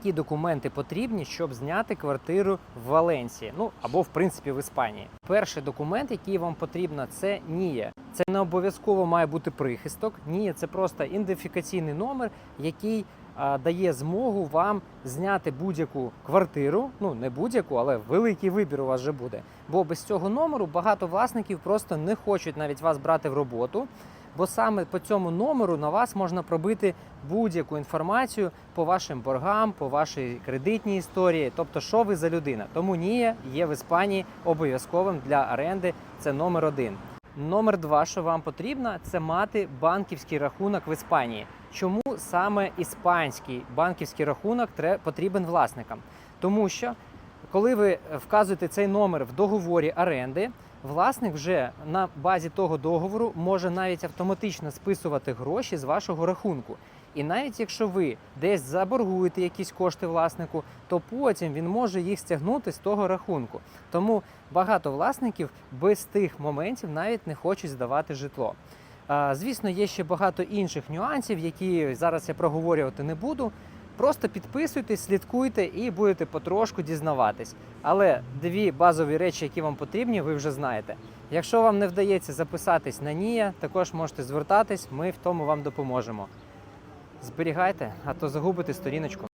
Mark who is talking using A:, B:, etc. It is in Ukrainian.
A: Які документи потрібні, щоб зняти квартиру в Валенсії, ну або в принципі в Іспанії? Перший документ, який вам потрібно, це НІЄ. Це не обов'язково має бути прихисток. НІЄ – це просто ідентифікаційний номер, який а, дає змогу вам зняти будь-яку квартиру. Ну не будь-яку, але великий вибір у вас вже буде. Бо без цього номеру багато власників просто не хочуть навіть вас брати в роботу. Бо саме по цьому номеру на вас можна пробити будь-яку інформацію по вашим боргам, по вашій кредитній історії, тобто, що ви за людина. Тому НІЯ є в Іспанії обов'язковим для оренди. Це номер один. Номер два, що вам потрібно, це мати банківський рахунок в Іспанії. Чому саме іспанський банківський рахунок потрібен власникам? Тому що коли ви вказуєте цей номер в договорі оренди, власник вже на базі того договору може навіть автоматично списувати гроші з вашого рахунку. І навіть якщо ви десь заборгуєте якісь кошти власнику, то потім він може їх стягнути з того рахунку. Тому багато власників без тих моментів навіть не хочуть здавати житло. Звісно, є ще багато інших нюансів, які зараз я проговорювати не буду. Просто підписуйтесь, слідкуйте і будете потрошку дізнаватись. Але дві базові речі, які вам потрібні, ви вже знаєте. Якщо вам не вдається записатись на НІЯ, також можете звертатись, ми в тому вам допоможемо. Зберігайте, а то загубите сторіночку.